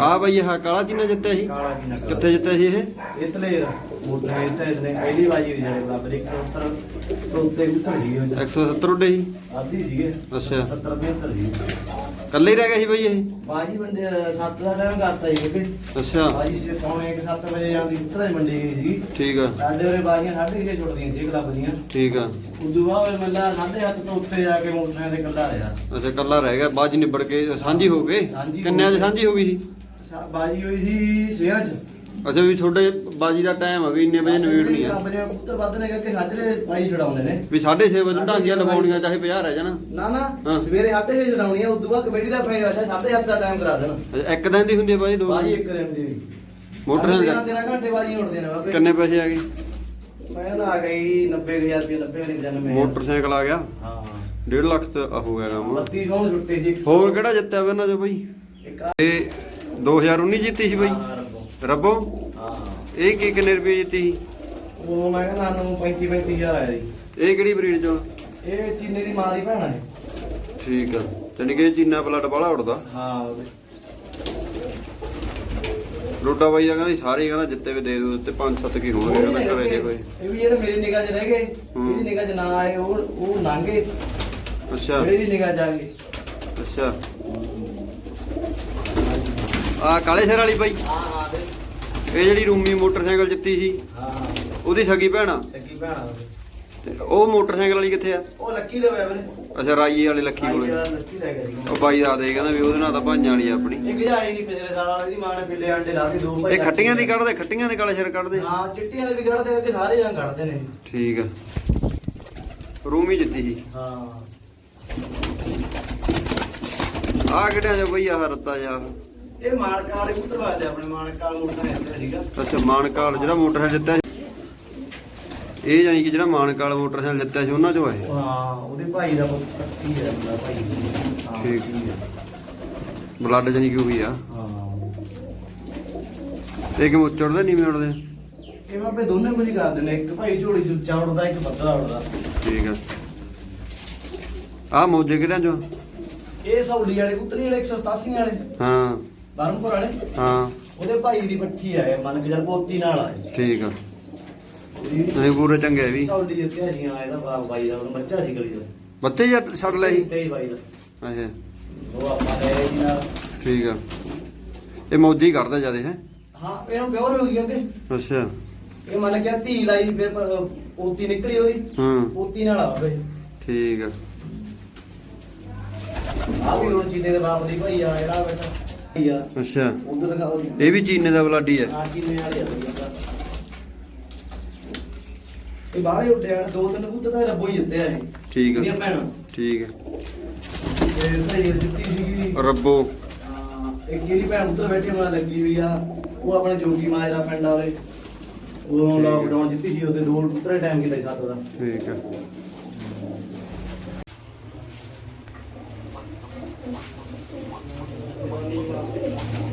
ਆ ਬਈ ਇਹ ਕਾਲਾ ਚੀਨਾ ਜਿੱਤਿਆ ਸੀ? ਕਾਲਾ ਨਾ ਕਿੱਥੇ ਜਿੱਤਿਆ ਸੀ ਇਹ? ਇਸ ਲਈ ਮੋਟਰ ਇੱਥੇ ਇਸਨੇ ਪਹਿਲੀ ਦੀ ਜਿਹੜੇ ਬਰਾਬਰ 170 ਤੋਂ ਉੱਤਰ ਗਈ ਉਹ 170 ਉੱਡੇ ਸੀ? ਆਦੀ ਸੀਗੇ। ਅੱਛਾ। 70 75 ਸੀ ਕੱਲੇ ਹੀ ਰਹਿ ਗਿਆ ਸੀ ਬਈ ਇਹ? ਬਾਜੀ ਬੰਦੇ 7 ਦਾ ਟਾਈਮ ਕਰਤਾ ਸੀ ਕਿ ਅੱਛਾ। ਬਾਜੀ ਸੀ ਪੌਣੇ 7 ਵਜੇ ਜਾਂਦੀ ਉੱਤਰ ਹੀ ਮੰਡੀ ਗਈ ਸੀਗੀ। ਠੀਕ ਆ। ਸਾਡੇ ਉਰੇ ਬਾਜੀਆਂ ਸਾਢੇ ਛੇ ਛੁੱਟਦੀਆਂ ਸੀ ਕਲੱਬ ਦੀਆਂ। ਠੀਕ ਆ। ਉਦੋਂ ਬਾਅਦ ਮੱਲਾ ਸਾਢੇ ਹੱਥ ਤੋਂ ਉੱਤੇ ਜਾ ਕੇ ਮੋਟਰਾਂ ਦੇ ਕੱਲਾ ਰਿਹਾ। ਅੱਛਾ ਕੱਲਾ ਰਹਿ ਗਿਆ। ਬਾਜ ਨਿਬੜ ਕੇ ਸਾਂਝੀ ਹੋ ਗਏ? ਕਿੰਨਿਆਂ ਗਈ। ਸਾਂਝੀ ਹੋ ਗਈ ਸੀ? ਬਾਜੀ ਹੋਈ ਸੀ ਸਵੇਰ ਚ ਅੱਛਾ ਵੀ ਤੁਹਾਡੇ ਬਾਜੀ ਦਾ ਟਾਈਮ ਆ ਵੀ ਇੰਨੇ ਵਜੇ ਨਿਬੇੜਨੀ ਆ। ਕਲੱਬ ਦੇ ਉੱਤਰ ਵੱਧ ਨੇ ਕਿ ਹਾਜਰੇ ਬਾਈ ਛਡਾਉਂਦੇ ਨੇ। ਵੀ 6:30 ਵਜੇ ਢਾਂਗੀਆਂ ਲਵਾਉਣੀਆਂ ਚਾਹੇ 50 ਰਹਿ ਜਾਣਾ। ਨਾ ਨਾ ਹਾਂ। ਸਵੇਰੇ 8 ਵਜੇ ਛਡਾਉਣੀ ਆ ਉਦੋਂ ਬਾਅਦ ਕਬੱਡੀ ਦਾ ਫਾਇਦਾ ਹੈ ਸਾਢੇ ਹੱਥ ਦਾ ਟਾਈਮ ਕਰਾ ਦੇਣ। ਅੱਛਾ ਇੱਕ ਦਿਨ ਦੀ ਹੁੰਦੀ ਆ ਬਾਜੀ ਦੋ ਬਾਜੀ ਇੱਕ ਦਿਨ ਦੀ। ਮੋਟਰਾਂ ਦੇ? ਤੇਰਾਂ ਘੰਟੇ ਬਾਜੀ ਉੱਡਦੇ ਨੇ ਬਾਬੇ। ਕਿੰਨੇ ਪੈਸੇ ਆ ਗਏ? ਮੈਂ ਨਾ ਆ ਗਈ 90000 ਰੁਪਏ 90 95 ਮੋਟਰਸਾਈਕਲ ਆ ਗਿਆ? ਹਾਂ। 1.5 ਲੱਖ ਤੇ ਆ ਹੋ ਗਿਆ ਕੰਮ। 32 ਸੌ ਨੂੰ ਛੁੱਟੇ ਸੀ। ਹੋਰ ਕਿਹੜਾ ਜਿੱਤਿਆ ਵਾ ਇਹਨਾਂ ਚੋਂ ਬਈ? ਇੱਕ ਆ- ਇਹ 2019 ਜਿੱਤੀ ਸੀ ਬਈ। ਰੱਬੋ। ਹਾਂ। ਇਹ ਕੀ ਕਿੰਨੇ ਰੁਪਏ ਜਿੱਤੀ ਸੀ? ਉਹ ਮੈਂ ਕਹਿੰਦਾ ਸਾਨੂੰ 35 35000 ਆਇਆ ਜੀ। ਇਹ ਕਿਹੜੀ ਬਰੀਡ ਚੋਂ? ਇਹ ਚੀਨੇ ਦੀ ਮਾਂ ਦੀ ਭੈਣ ਹੈ ਠੀਕ ਆ। ਜਾਨੀ ਕਿ ਚੀਨਾ ਬਲੱਡ ਵਾਲਾ ਉੜਦਾ ਹਾਂ ਉਹਦੇ ਬਾਈ ਆ ਕਹਿੰਦਾ ਸਾਰੇ ਹੀ ਕਹਿੰਦਾ ਜਿੱਤੇ ਵੀ ਦੇ ਦੋ ਤੇ ਪੰਜ ਸੱਤ ਕੀ ਹੋਣਗੇ ਉਹ ਵੀ ਕਹਿੰਦਾ ਘਰੇ ਜੇ ਕੋਈ। ਇਹ ਵੀ ਜਿਹੜੇ ਮੇਰੀ ਨਿਗਾਹ 'ਚ ਰਹਿ ਗਏ ਹੂੰ। ਇਹਦੀ ਨਿਗਾਹ 'ਚ ਨਾ ਆਏ ਉਹ ਉਹ ਲੰਘੇ। ਅੱਛਾ। ਜਿਹੜੇ ਦੀ ਨਿਗਾਹ 'ਚ ਆ ਗਏ। ਅੱਛਾ। ਆ ਕਾਲੇ ਸ਼ੇਰ ਵਾਲੀ ਬਾਈ। ਹਾਂ ਹਾਂ ਇਹ ਜਿਹੜੀ ਰੂਮੀ ਮੋਟਰਸਾਈਕਲ ਜਿੱਤੀ ਸੀ ਹਾਂ। ਉਹਦੀ ਸਗੀ ਭੈਣਾ ਸੱਗੀ ਭੈਣ ਆ ਉਹਦੇ। ਤੇ ਉਹ ਮੋਟਰਸਾਈਕਲ ਵਾਲੀ ਕਿੱਥੇ ਆ? ਉਹ ਲੱਕੀ ਦੇ ਹੋਇਆ ਵੀਰੇ। ਅੱਛਾ ਰਾਈ ਵਾਲੇ ਆਈ ਕੋਲੇ। ਲੱਕੀ ਲੈ ਗਿਆ ਜੀ ਉਹ ਬਾਈ ਦਾ ਦੇ ਕਹਿੰਦਾ ਵੀ ਉਹਦੇ ਨਾਲ ਤਾਂ ਭਾਈਆਂ ਵਾਲੀ ਆ ਆਪਣੀ। ਇੱਕ ਜਾਈ ਨਹੀਂ ਪਿਛਲੇ ਸਾਲ ਵਾਲੀ ਦੀ ਮਾਂ ਨੇ ਪਿੱਲੇ ਆਂਡੇ ਲਾ ਕੇ ਦੋ ਭਾਈ ਇਹ ਖੱਟੀਆਂ ਦੀ ਕੱਢਦੇ ਖੱਟੀਆਂ ਦੇ ਕਾਲੇ ਸ਼ੇਰ ਕੱਢਦੇ। ਹਾਂ ਚਿੱਟੀਆਂ ਦੇ ਵੀ ਕੱਢਦੇ ਕਿ ਸਾਰੇ ਰੰਗ ਕੱਢਦੇ ਨੇ। ਠੀਕ ਆ। ਰੂਮੀ ਜਿੱਤੀ ਸੀ। ਹਾਂ। ਆ ਕਿਹੜਿਆਂ ਜੋ ਬਈ ਆਹ ਰੱਤਾ ਜਾ ਇਹ ਮਾਨਕਾ ਵਾਲੇ ਪੁੱਤਰ ਵਾਦੇ ਆਪਣੇ ਸੀਗਾ। ਅੱਛਾ ਮਾਨਕਾਲ ਜਿਹੜਾ ਮੋਟਰਸਾਈਕਲ ਸੀ। ਇਹ ਜਾਨੀ ਕਿ ਜਿਹੜਾ ਮਾਨਕਾਲ ਮੋਟਰਸਾਈਕਲ ਜਿੱਤਿਆ ਸੀ ਉਹਨਾਂ ਚੋਂ ਆਏ ਹਾਂ ਉਹਦੇ ਭਾਈ ਦਾ ਪੱਕੀ ਹੈ ਮੁੰਡਾ ਭਾਈ ਹਾਂ, ਠੀਕ। ਹੈ। ਬਲੱਡ ਜਾਨੀ ਕਿ ਉਹੀ ਆ। ਹਾਂ ਇਹ ਕਿ ਮੁੱਚੜਦੇ ਨਹੀਂ ਉੜਦੇ ਇਹ ਬਾਬੇ ਦੋਨੇ ਕੁਝ ਕਰਦੇ ਨੇ ਇੱਕ ਭਾਈ ਝੋਲੀ ਚ ਉੱਚਾ ਉੜਦਾ ਇੱਕ ਪਤਲਾ ਉੜਦਾ ਠੀਕ ਆ। ਆ ਮੋਜੇ ਕਿਹੜਿਆਂ ਚੋਂ? ਇਹ ਸੌਲੀ ਵਾਲੇ ਪੁੱਤਰੀ ਜਿਹੜੇ 187 ਵਾਲੇ। ਹਾਂ। ਬਰਮਪੁਰ ਵਾਲੇ? ਹਾਂ। ਉਹਦੇ ਭਾਈ ਦੀ ਪੱਠੀ ਆ ਇਹ ਮੰਨ ਕੇ ਚੱਲ ਪੋਤੀ ਨਾਲ ਆਏ ਠੀਕ ਆ। ਨਹੀਂ ਪੂਰੇ ਚੰਗੇ ਆ ਵੀ। ਸੌਲੀ ਜਿੱਤਿਆ ਸੀ ਆ ਇਹਦਾ ਬਾਪ ਬਾਈ ਦਾ ਉਹ ਬੱਚਾ ਸੀ ਗਲੀ ਦਾ। ਬੱਤੇ ਜਾਂ ਛੱਡ ਲਏ ਸੀ ਤੇ ਹੀ ਬਾਈ ਦਾ। ਅੱਛਾ। ਉਹ ਆਪਾਂ ਲੈ ਜੀ ਨਾਲ। ਠੀਕ ਆ। ਇਹ ਮੋਦੀ ਕਰਦਾ ਜਿਆਦੇ ਹੈ? ਹਾਂ ਇਹਨੂੰ ਪਿਓਰ ਹੋ ਗਿਆ ਕਿ ਅੱਛਾ। ਇਹ ਮੰਨ ਕੇ ਧੀ ਲਾਈ ਫਿਰ ਪ- ਪੋਤੀ ਨਿਕਲੀ ਉਹਦੀ। ਹੂੰ। ਪੋਤੀ ਨਾਲ ਆਵੇ। ਠੀਕ ਆ। ਆ ਵੀ ਉਹ ਚੀਨੇ ਦੇ ਬਾਪ ਦੀ ਭਾਈ ਆ ਜਿਹੜਾ ਬੇਟਾ ਅੱਛਾ। ਉਧਰ ਦਿਖਾ ਇਹ ਵੀ ਚੀਨੇ ਦਾ ਬਲਾਡੀ ਹੈ ਆ ਚੀਨੇ ਵਾਲੇ ਆ ਬਈ ਉਹਦਾ। ਇਹ ਬਾਹਲੇ ਉੱਡੇ ਆ ਦੋ ਤਿੰਨ ਪੁੱਤ ਤਾਂ ਰੱਬੋ ਹੀ ਆ ਇਹ। ਠੀਕ ਆ। ਭੈਣਾਂ। ਠੀਕ ਆ। ਤੇ ਭਾਈ ਜਿੱਤੀ ਸੀਗੀ ਰੱਬੋ। ਹਾਂ, ਇੱਕ ਜਿਹੜੀ ਭੈਣ ਉੱਧਰ ਬੈਠੀ ਹੋਣਾ ਲੱਗੀ ਹੋਈ ਆ। ਉਹ ਆਪਣੇ ਜੋਗੀ ਮਾਜਰਾ ਪਿੰਡ ਉਹਦੇ ਉਦੋਂ। ਲਾਕਡਾਊਨ ਜਿੱਤੀ ਸੀ ਉਹਦੇ ਦੋ ਪੁੱਤਰੇ ਟਾਈਮ ਕੀਤਾ ਠੀਕ one.